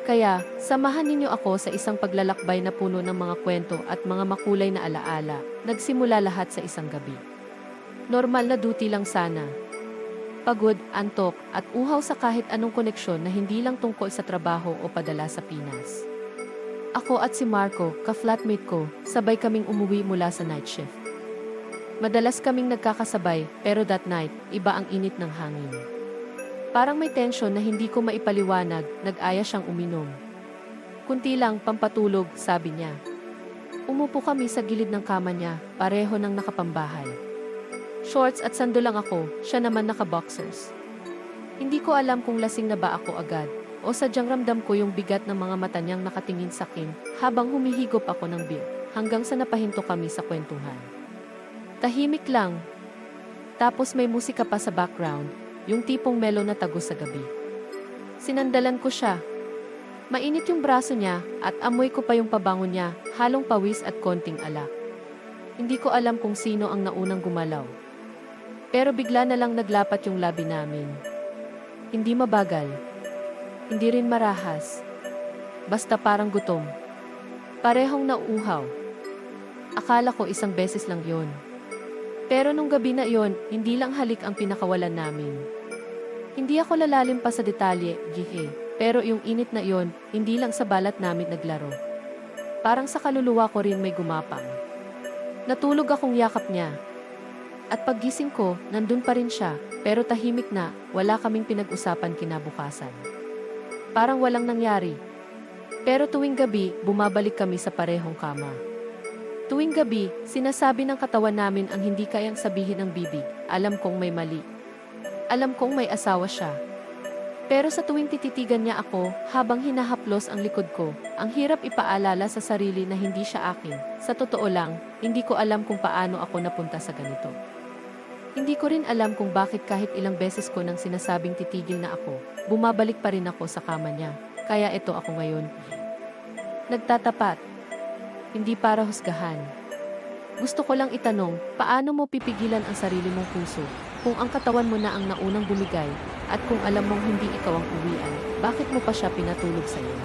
Kaya, samahan ninyo ako sa isang paglalakbay na puno ng mga kwento at mga makulay na alaala. Nagsimula lahat sa isang gabi. Normal na duty lang sana. Pagod, antok, at uhaw sa kahit anong koneksyon na hindi lang tungkol sa trabaho o padala sa Pinas. Ako at si Marco, ka-flatmate ko, sabay kaming umuwi mula sa night shift. Madalas kaming nagkakasabay, pero that night, iba ang init ng hangin. Parang may tensyon na hindi ko maipaliwanag, nag-aya siyang uminom. Kunti lang, pampatulog, sabi niya. Umupo kami sa gilid ng kama niya, pareho ng nakapambahay. Shorts at sando lang ako, siya naman naka-boxers. Hindi ko alam kung lasing na ba ako agad, o sadyang ramdam ko yung bigat ng mga mata niyang nakatingin sa akin habang humihigop ako ng beer, hanggang sa napahinto kami sa kwentuhan. Tahimik lang. Tapos may musika pa sa background, yung tipong melo na tago sa gabi. Sinandalan ko siya. Mainit yung braso niya at amoy ko pa yung pabango niya, halong pawis at konting alak. Hindi ko alam kung sino ang naunang gumalaw. Pero bigla na lang naglapat yung labi namin. Hindi mabagal. Hindi rin marahas. Basta parang gutom. Parehong nauuhaw. Akala ko isang beses lang yon. Pero nung gabi na yon, hindi lang halik ang pinakawalan namin. Hindi ako lalalim pa sa detalye, gihe. Pero yung init na yon, hindi lang sa balat namin naglaro. Parang sa kaluluwa ko rin may gumapang. Natulog akong yakap niya. At paggising ko, nandun pa rin siya, pero tahimik na, wala kaming pinag-usapan kinabukasan. Parang walang nangyari. Pero tuwing gabi, bumabalik kami sa parehong kama. Tuwing gabi, sinasabi ng katawan namin ang hindi kayang sabihin ng bibig, alam kong may mali. Alam kong may asawa siya. Pero sa tuwing tititigan niya ako, habang hinahaplos ang likod ko, ang hirap ipaalala sa sarili na hindi siya akin. Sa totoo lang, hindi ko alam kung paano ako napunta sa ganito. Hindi ko rin alam kung bakit kahit ilang beses ko nang sinasabing titigil na ako, bumabalik pa rin ako sa kama niya. Kaya ito ako ngayon. Nagtatapat. Hindi para husgahan. Gusto ko lang itanong, paano mo pipigilan ang sarili mong puso kung ang katawan mo na ang naunang bumigay at kung alam mong hindi ikaw ang uwian, bakit mo pa siya pinatulog sa iyo?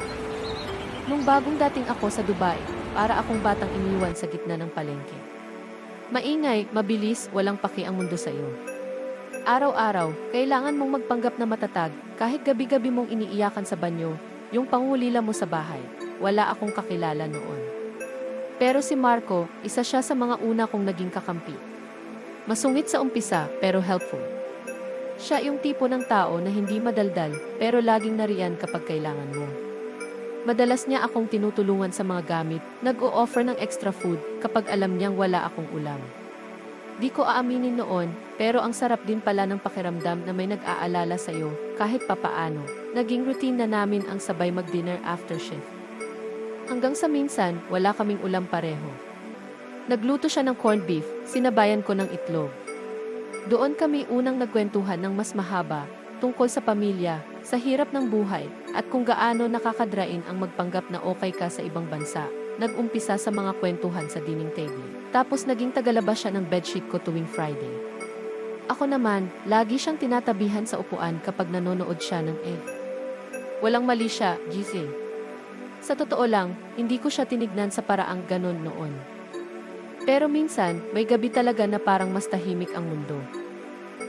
Nung bagong dating ako sa Dubai, para akong batang iniwan sa gitna ng palengke. Maingay, mabilis, walang paki ang mundo sa iyo. Araw-araw, kailangan mong magpanggap na matatag kahit gabi-gabi mong iniiyakan sa banyo, yung pangulila mo sa bahay. Wala akong kakilala noon. Pero si Marco, isa siya sa mga una kong naging kakampi. Masungit sa umpisa, pero helpful. Siya yung tipo ng tao na hindi madaldal, pero laging nariyan kapag kailangan mo. Madalas niya akong tinutulungan sa mga gamit, nag-o-offer ng extra food kapag alam niyang wala akong ulam. Di ko aaminin noon, pero ang sarap din pala ng pakiramdam na may nag-aalala sa iyo, kahit papaano. Naging routine na namin ang sabay mag-dinner after shift. Hanggang sa minsan, wala kaming ulam pareho. Nagluto siya ng corned beef, sinabayan ko ng itlog. Doon kami unang nagkwentuhan ng mas mahaba, tungkol sa pamilya, sa hirap ng buhay, at kung gaano nakakadrain ang magpanggap na okay ka sa ibang bansa. Nag-umpisa sa mga kwentuhan sa dining table. Tapos naging tagalabas siya ng bedsheet ko tuwing Friday. Ako naman, lagi siyang tinatabihan sa upuan kapag nanonood siya ng eh. Walang mali siya, gising. Sa totoo lang, hindi ko siya tinignan sa paraang ganon noon. Pero minsan, may gabi talaga na parang mas tahimik ang mundo.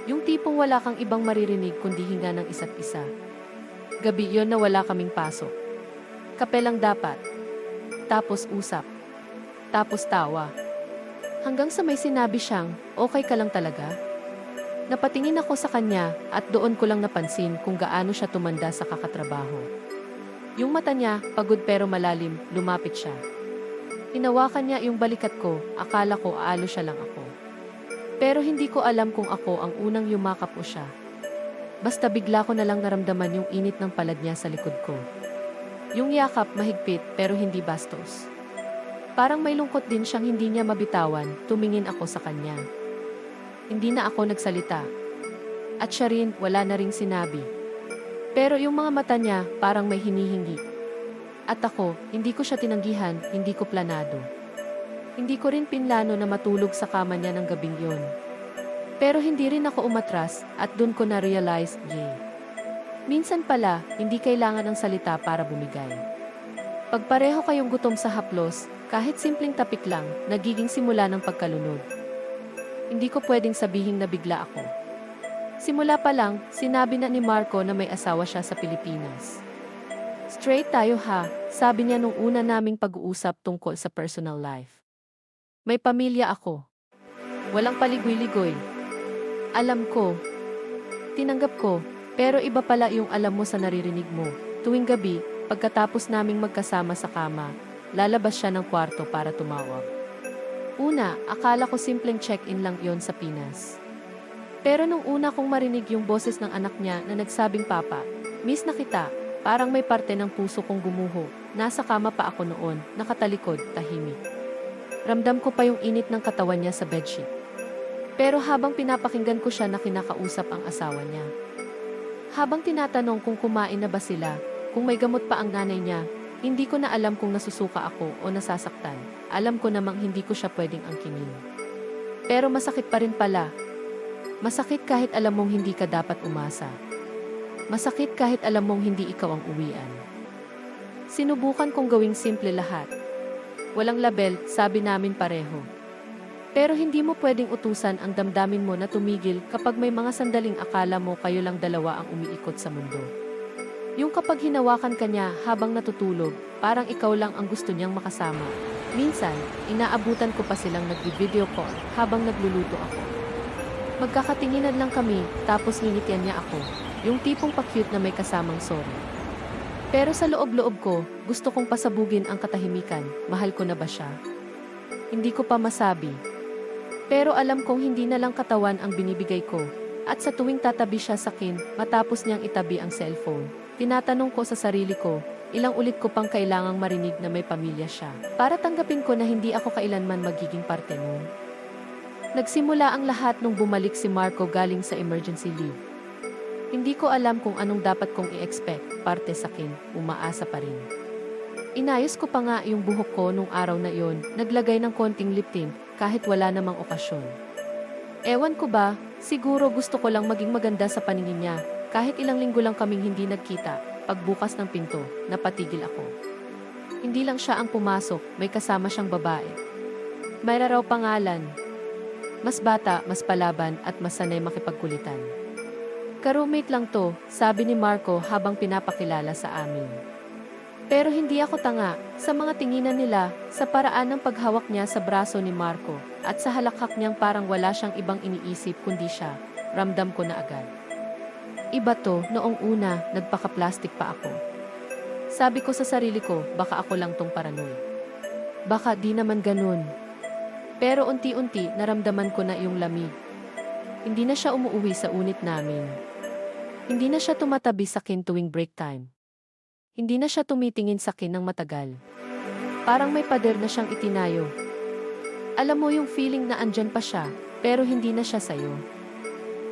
Yung tipong wala kang ibang maririnig kundi hinga ng isa't isa. Gabi yon na wala kaming pasok. Kape lang dapat. Tapos usap. Tapos tawa. Hanggang sa may sinabi siyang, okay ka lang talaga? Napatingin ako sa kanya at doon ko lang napansin kung gaano siya tumanda sa kakatrabaho. Yung mata niya, pagod pero malalim, lumapit siya. Hinawakan niya yung balikat ko, akala ko aalo siya lang ako. Pero hindi ko alam kung ako ang unang yumakap o siya. Basta bigla ko na lang naramdaman yung init ng palad niya sa likod ko. Yung yakap mahigpit pero hindi bastos. Parang may lungkot din siyang hindi niya mabitawan, tumingin ako sa kanya. Hindi na ako nagsalita. At siya rin, wala na ring sinabi. Pero yung mga mata niya, parang may hinihingi. At ako, hindi ko siya tinanggihan, hindi ko planado. Hindi ko rin pinlano na matulog sa kama niya ng gabing yon. Pero hindi rin ako umatras at dun ko na-realize, yay. Minsan pala, hindi kailangan ng salita para bumigay. Pag pareho kayong gutom sa haplos, kahit simpleng tapik lang, nagiging simula ng pagkalunod. Hindi ko pwedeng sabihin na bigla ako. Simula pa lang, sinabi na ni Marco na may asawa siya sa Pilipinas. Straight tayo ha, sabi niya nung una naming pag-uusap tungkol sa personal life. May pamilya ako. Walang paligoy-ligoy. Alam ko. Tinanggap ko, pero iba pala yung alam mo sa naririnig mo. Tuwing gabi, pagkatapos naming magkasama sa kama, lalabas siya ng kwarto para tumawag. Una, akala ko simpleng check-in lang yon sa Pinas. Pero nung una kong marinig yung boses ng anak niya na nagsabing, Papa, miss na kita, parang may parte ng puso kong gumuho. Nasa kama pa ako noon, nakatalikod, tahimik. Ramdam ko pa yung init ng katawan niya sa bedsheet. Pero habang pinapakinggan ko siya na kinakausap ang asawa niya. Habang tinatanong kung kumain na ba sila, kung may gamot pa ang nanay niya, hindi ko na alam kung nasusuka ako o nasasaktan. Alam ko namang hindi ko siya pwedeng angkinin. Pero masakit pa rin pala. Masakit kahit alam mong hindi ka dapat umasa. Masakit kahit alam mong hindi ikaw ang uwian. Sinubukan kong gawing simple lahat. Walang label, sabi namin pareho. Pero hindi mo pwedeng utusan ang damdamin mo na tumigil kapag may mga sandaling akala mo kayo lang dalawa ang umiikot sa mundo. Yung kapag hinawakan ka niya habang natutulog, parang ikaw lang ang gusto niyang makasama. Minsan, inaabutan ko pa silang nagbi-video call habang nagluluto ako. Magkakatinginan lang kami, tapos nginitian niya ako. Yung tipong pa-cute na may kasamang sorry. Pero sa loob-loob ko, gusto kong pasabugin ang katahimikan. Mahal ko na ba siya? Hindi ko pa masabi. Pero alam kong hindi na lang katawan ang binibigay ko. At sa tuwing tatabi siya sa akin, matapos niyang itabi ang cellphone, tinatanong ko sa sarili ko, ilang ulit ko pang kailangang marinig na may pamilya siya. Para tanggapin ko na hindi ako kailanman magiging parte nun. Nagsimula ang lahat nung bumalik si Marco galing sa emergency leave. Hindi ko alam kung anong dapat kong i-expect, parte sa akin, umaasa pa rin. Inayos ko pa nga yung buhok ko nung araw na iyon, naglagay ng konting lip tint, kahit wala namang okasyon. Ewan ko ba, siguro gusto ko lang maging maganda sa paningin niya, kahit ilang linggo lang kaming hindi nagkita, pagbukas ng pinto, napatigil ako. Hindi lang siya ang pumasok, may kasama siyang babae. Mayra raw pangalan. Mas bata, mas palaban, at mas sanay makipagkulitan. Karumate lang to, sabi ni Marco habang pinapakilala sa amin. Pero hindi ako tanga, sa mga tinginan nila, sa paraan ng paghawak niya sa braso ni Marco, at sa halakhak niyang parang wala siyang ibang iniisip kundi siya, ramdam ko na agad. Iba to, noong una, nagpaka-plastic pa ako. Sabi ko sa sarili ko, baka ako lang tong paranoid. Baka di naman ganun. Pero unti-unti, naramdaman ko na yung lamig. Hindi na siya umuuwi sa unit namin. Hindi na siya tumatabi sa akin tuwing break time. Hindi na siya tumitingin sa akin ng matagal. Parang may pader na siyang itinayo. Alam mo yung feeling na andyan pa siya, pero hindi na siya sayo.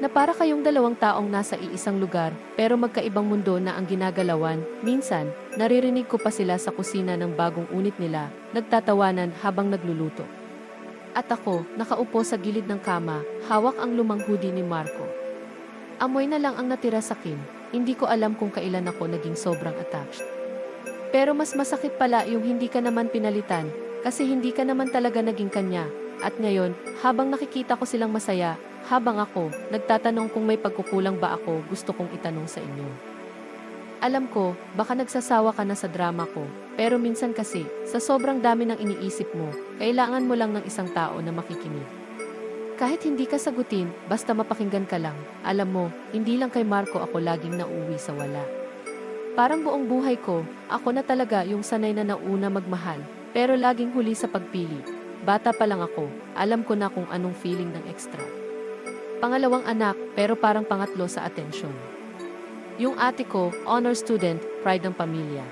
Na para kayong dalawang taong nasa iisang lugar, pero magkaibang mundo na ang ginagalawan, minsan, naririnig ko pa sila sa kusina ng bagong unit nila, nagtatawanan habang nagluluto. At ako, nakaupo sa gilid ng kama, hawak ang lumang hoodie ni Marco. Amoy na lang ang natira sa akin, hindi ko alam kung kailan ako naging sobrang attached. Pero mas masakit pala yung hindi ka naman pinalitan, kasi hindi ka naman talaga naging kanya. At ngayon, habang nakikita ko silang masaya, habang ako, nagtatanong kung may pagkukulang ba ako, gusto kong itanong sa inyo. Alam ko, baka nagsasawa ka na sa drama ko, pero minsan kasi, sa sobrang dami ng iniisip mo, kailangan mo lang ng isang tao na makikinig. Kahit hindi ka sagutin, basta mapakinggan ka lang, alam mo, hindi lang kay Marco ako laging nauwi sa wala. Parang buong buhay ko, ako na talaga yung sanay na nauna magmahal, pero laging huli sa pagpili. Bata pa lang ako, alam ko na kung anong feeling ng extra. Pangalawang anak, pero parang pangatlo sa atensyon. Yung ate ko, honor student, pride ng pamilya.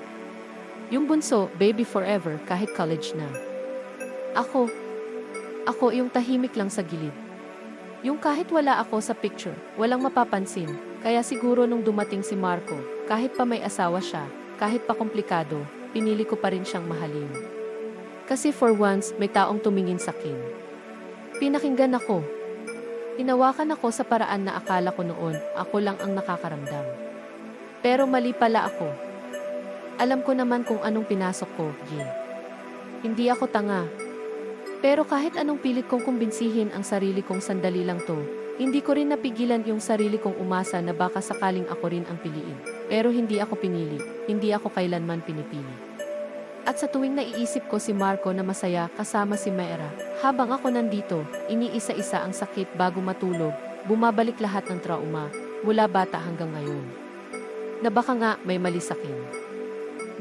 Yung bunso, baby forever kahit college na. Ako, ako yung tahimik lang sa gilid. Yung kahit wala ako sa picture, walang mapapansin. Kaya siguro nung dumating si Marco, kahit pa may asawa siya, kahit pa komplikado, pinili ko pa rin siyang mahalin. Kasi for once, may taong tumingin sa akin. Pinakinggan ako. Hinawakan ako sa paraan na akala ko noon, ako lang ang nakakaramdam. Pero mali pala ako. Alam ko naman kung anong pinasok ko, Yin. Hindi ako tanga. Pero kahit anong pilit kong kumbinsihin ang sarili kong sandali lang to, hindi ko rin napigilan yung sarili kong umasa na baka sakaling ako rin ang piliin. Pero hindi ako pinili, hindi ako kailanman pinipili. At sa tuwing naiisip ko si Marco na masaya kasama si Mera, habang ako nandito, iniisa-isa ang sakit bago matulog, bumabalik lahat ng trauma, mula bata hanggang ngayon. Na baka nga may mali sa akin.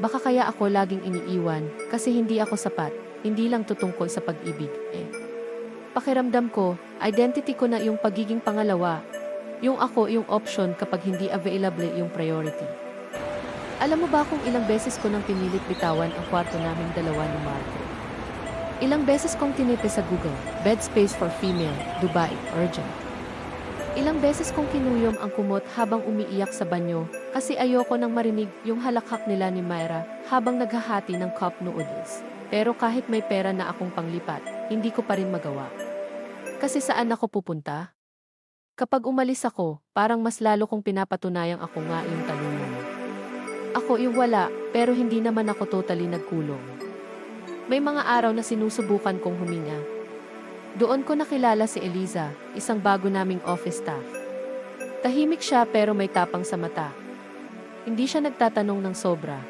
Baka kaya ako laging iniiwan kasi hindi ako sapat, hindi lang tutungkol sa pag-ibig, eh. Pakiramdam ko, identity ko na yung pagiging pangalawa, yung ako yung option kapag hindi available yung priority. Alam mo ba kung ilang beses ko nang pinilit bitawan ang kwarto namin dalawa ni Marco? Ilang beses kong tinipe sa Google, bed space for female, Dubai, urgent. Ilang beses kong kinuyom ang kumot habang umiiyak sa banyo kasi ayoko nang marinig yung halakhak nila ni Myra habang naghahati ng cup noodles. Pero kahit may pera na akong panglipat, hindi ko pa rin magawa. Kasi saan ako pupunta? Kapag umalis ako, parang mas lalo kong pinapatunayang ako nga yung talungan. Ako yung wala, pero hindi naman ako totally nagkulong. May mga araw na sinusubukan kong huminga. Doon ko nakilala si Eliza, isang bago naming office staff. Tahimik siya pero may tapang sa mata. Hindi siya nagtatanong ng sobra.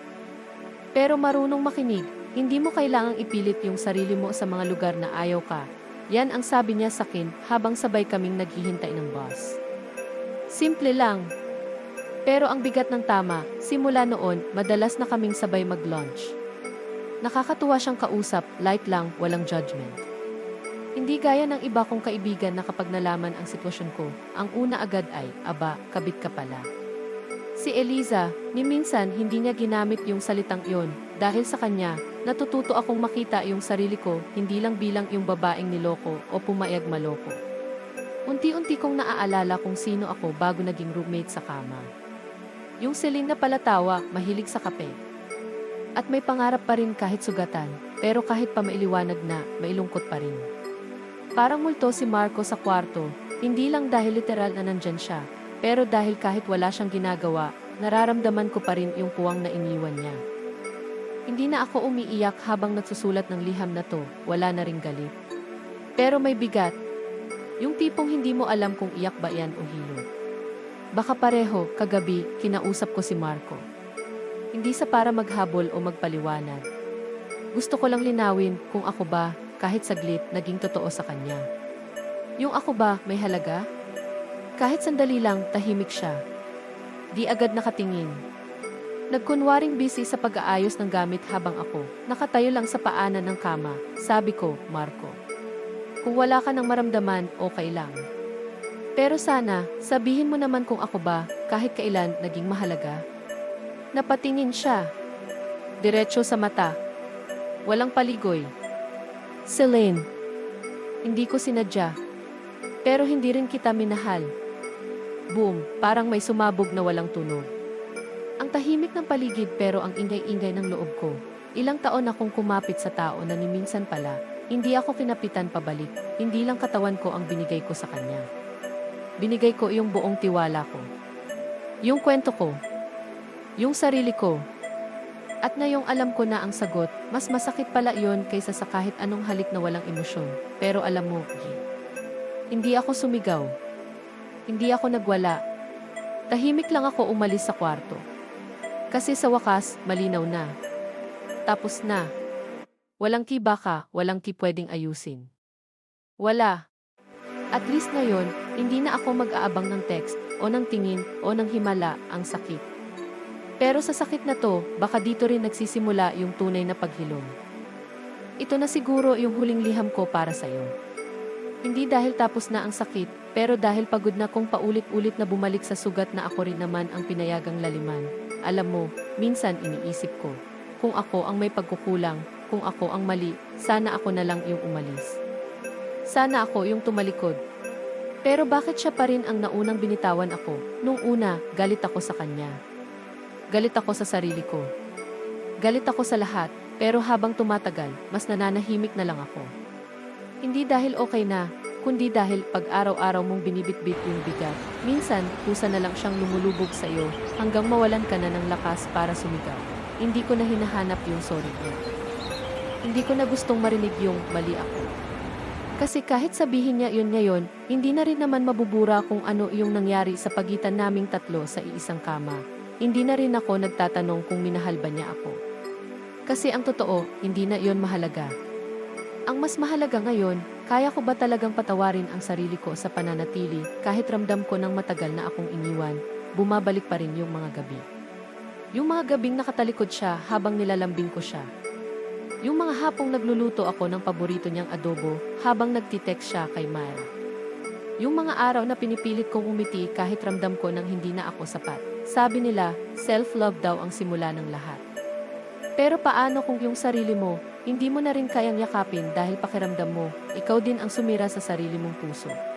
Pero marunong makinig, hindi mo kailangang ipilit yung sarili mo sa mga lugar na ayaw ka. Yan ang sabi niya sa akin habang sabay kaming naghihintay ng bus. Simple lang, pero ang bigat ng tama, simula noon, madalas na kaming sabay mag-lunch. Nakakatuwa siyang kausap, light lang, walang judgment. Hindi gaya ng iba kong kaibigan na kapag nalaman ang sitwasyon ko, ang una agad ay, aba, kabit ka pala. Si Eliza, ni minsan hindi niya ginamit yung salitang iyon, dahil sa kanya, natututo akong makita yung sarili ko, hindi lang bilang yung babaeng niloko o pumayag maloko. Unti-unti kong naaalala kung sino ako bago naging roommate sa kama. Yung siling na palatawa, mahilig sa kape. At may pangarap pa rin kahit sugatan, pero kahit pa mailiwanag na, mailungkot pa rin. Parang multo si Marco sa kwarto, hindi lang dahil literal na nandyan siya, pero dahil kahit wala siyang ginagawa, nararamdaman ko pa rin yung puwang na iniwan niya. Hindi na ako umiiyak habang nagsusulat ng liham na to, wala na ring galit. Pero may bigat. Yung tipong hindi mo alam kung iyak ba yan o hilo. Baka pareho, kagabi, kinausap ko si Marco. Hindi sa para maghabol o magpaliwanag. Gusto ko lang linawin kung ako ba, kahit saglit, naging totoo sa kanya. Yung ako ba, may halaga? Kahit sandali lang, tahimik siya. Di agad nakatingin. Nagkunwaring busy sa pag-aayos ng gamit habang ako, nakatayo lang sa paanan ng kama, sabi ko, Marco. Kung wala ka nang maramdaman, okay lang. Pero sana, sabihin mo naman kung ako ba, kahit kailan, naging mahalaga. Napatingin siya. Diretso sa mata. Walang paligoy. Celine. Hindi ko sinadya. Pero hindi rin kita minahal. Boom, parang may sumabog na walang tunog. Ang tahimik ng paligid pero ang ingay-ingay ng loob ko. Ilang taon akong kumapit sa tao na ni minsan pala, hindi ako kinapitan pabalik, hindi lang katawan ko ang binigay ko sa kanya binigay ko yung buong tiwala ko. Yung kwento ko. Yung sarili ko. At ngayong alam ko na ang sagot, mas masakit pala yon kaysa sa kahit anong halik na walang emosyon. Pero alam mo, hindi ako sumigaw. Hindi ako nagwala. Tahimik lang ako umalis sa kwarto. Kasi sa wakas, malinaw na. Tapos na. Walang kibaka, walang ki pwedeng ayusin. Wala. At least ngayon, hindi na ako mag-aabang ng text o ng tingin o ng himala ang sakit. Pero sa sakit na to, baka dito rin nagsisimula yung tunay na paghilom. Ito na siguro yung huling liham ko para sa'yo. Hindi dahil tapos na ang sakit, pero dahil pagod na kong paulit-ulit na bumalik sa sugat na ako rin naman ang pinayagang laliman. Alam mo, minsan iniisip ko, kung ako ang may pagkukulang, kung ako ang mali, sana ako na lang yung umalis. Sana ako yung tumalikod. Pero bakit siya pa rin ang naunang binitawan ako? Nung una, galit ako sa kanya. Galit ako sa sarili ko. Galit ako sa lahat, pero habang tumatagal, mas nananahimik na lang ako. Hindi dahil okay na, kundi dahil pag araw-araw mong binibitbit yung bigat, minsan, kusa na lang siyang lumulubog sa iyo hanggang mawalan ka na ng lakas para sumigaw. Hindi ko na hinahanap yung sorry niya. Hindi ko na gustong marinig yung mali ako. Kasi kahit sabihin niya yun ngayon, hindi na rin naman mabubura kung ano yung nangyari sa pagitan naming tatlo sa iisang kama. Hindi na rin ako nagtatanong kung minahal ba niya ako. Kasi ang totoo, hindi na yon mahalaga. Ang mas mahalaga ngayon, kaya ko ba talagang patawarin ang sarili ko sa pananatili kahit ramdam ko ng matagal na akong iniwan, bumabalik pa rin yung mga gabi. Yung mga gabing nakatalikod siya habang nilalambing ko siya. Yung mga hapong nagluluto ako ng paborito niyang adobo habang nagtitext siya kay Mara. Yung mga araw na pinipilit kong umiti kahit ramdam ko nang hindi na ako sapat. Sabi nila, self-love daw ang simula ng lahat. Pero paano kung yung sarili mo, hindi mo na rin kayang yakapin dahil pakiramdam mo, ikaw din ang sumira sa sarili mong puso.